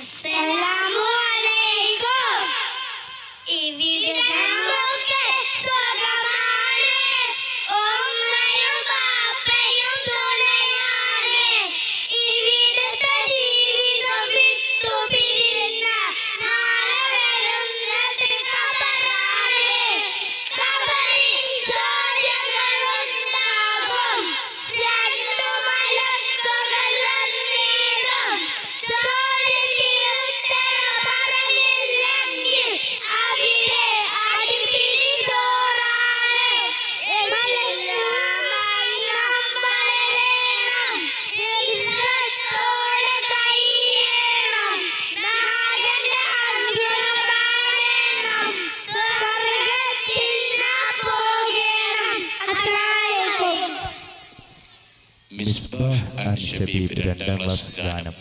Yes. Misbah Shabeeb രണ്ടാം class ഗാനം.